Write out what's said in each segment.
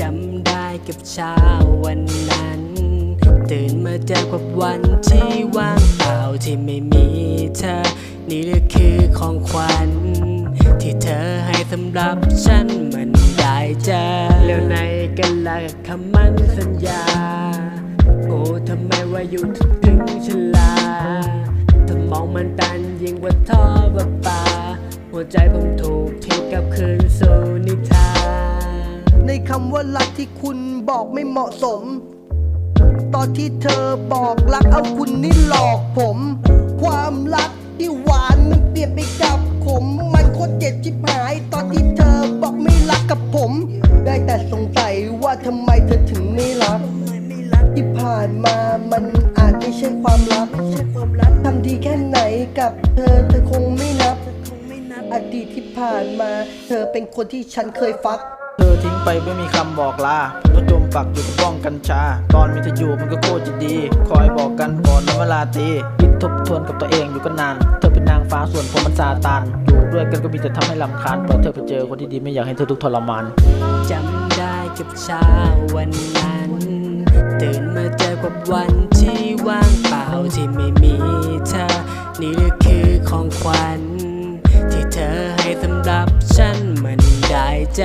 จำได้กับเช้าวันนั้น ตื่นมาเจอกับวันที่ว่างเปล่าที่ไม่มีเธอ นี่หรือคือของขวัญ ที่เธอให้สำหรับฉันมันได้เจอแล้วในกันละคำมั่นสัญญา โอ้ทำไมว่าอยู่ถึงฉลาถ้ามองมันตันยิ่งกว่าท่อประปา หัวใจผมถูกทิ้งกับคืนสู่นิทาน ในคำว่ารักที่คุณบอกไม่เหมาะสม ตอนที่เธอบอกรักเอาคุณนี่หลอกผม ความรักที่หวานมันเปลี่ยนไปกับขมมันโคตรเจ็บชิบหาย ตอนที่เธอบอกไม่รักกับผม ได้แต่สงสัยว่าทำไมเธอถึงไม่รักที่ผ่านมามันอาจไม่ใช่ความรักทำดีแค่ไหนกับเธอเธอคงไม่นับอดีตที่ผ่านมา เธอเป็นคนที่ฉันเคยฟัก ไปไม่มีคำบอกลาผมก็จมปักอยู่กับบ้องกัญชา ตอนมีเธออยู่มันก็โคตรจะดี คอยบอกกันก่อนเวลาตีคิดทบทวนกับตัวเองอยู่ก็นาน เธอเป็นนางฟ้าส่วนผมมันซาตานอยู่ด้วยกันก็มีแต่ทำให้ลำคาญเปิดเธอไปเจอคนที่ดีไม่อยากให้เธอทุกทรมานจำได้กับเช้าวันนั้น ตื่นมาเจอกับวันที่ว่างเปล่าที่ไม่มีเธอ นี่หรือคือของขวัญที่เธอให้สำหรับฉัน มันได้เจ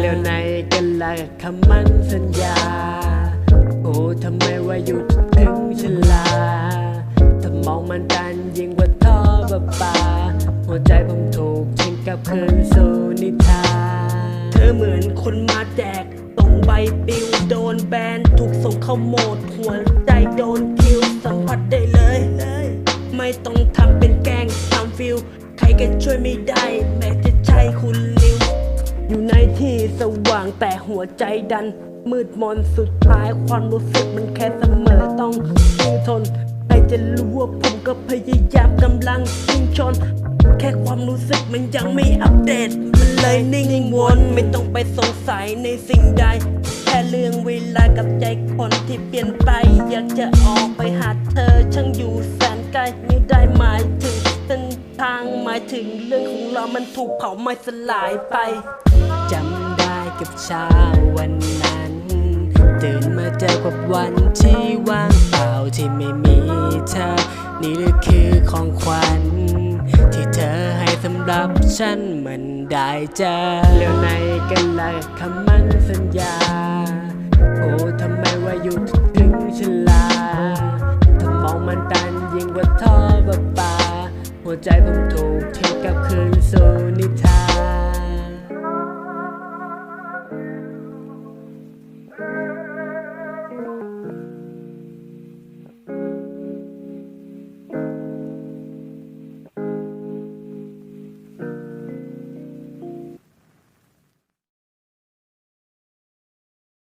แล้วในกันละคำมั่นสัญญา โอ้ทำไมว่าอยู่ถึงฉลาถ้ามองมันตันยิ่งกว่าท่อประปา หัวใจผมถูกทิ้งกับคืนสู่นิทา เธอเหมือนคนมาแจกส่งใบปลิวโดนแบนถูกส่งเข้าโหมด หัวใจโดนคิวสัมผัสได้เลย ไม่ต้องทำเป็นแกงทำฟิลใครก็ช่วยไม่ได้ แม้จะใช่คุณ อยู่ในที่สว่างแต่หัวใจดัน มืดมนสุดท้ายความรู้สึกมันแค่เสมอต้องสู้ทนใครจะรู้ว่าผมก็พยายามกำลังชิงชน แค่ความรู้สึกมันยังไม่อัปเดต มันเลยนิ่งวนไม่ต้องไปสงสัยในสิ่งใด แค่เรื่องเวลากับใจคนที่เปลี่ยนไป อยากจะออกไปหาเธอช่างอยู่แสนไกลไม่ได้หมายถึง ทางหมายถึงเรื่องของเรามันถูกเผาไม่สลายไปจำได้กับเช้าวันนั้น ตื่นมาเจอกับวันที่ว่างเปล่าที่ไม่มีเธอ นี่หรือคือของขวัญ ที่เธอให้สำหรับฉันมันได้เจอแล้วในกันละคำมั่นสัญญา โอ้ทำไมว่าอยู่ หัวใจผมถูกทิ้งกลับคืน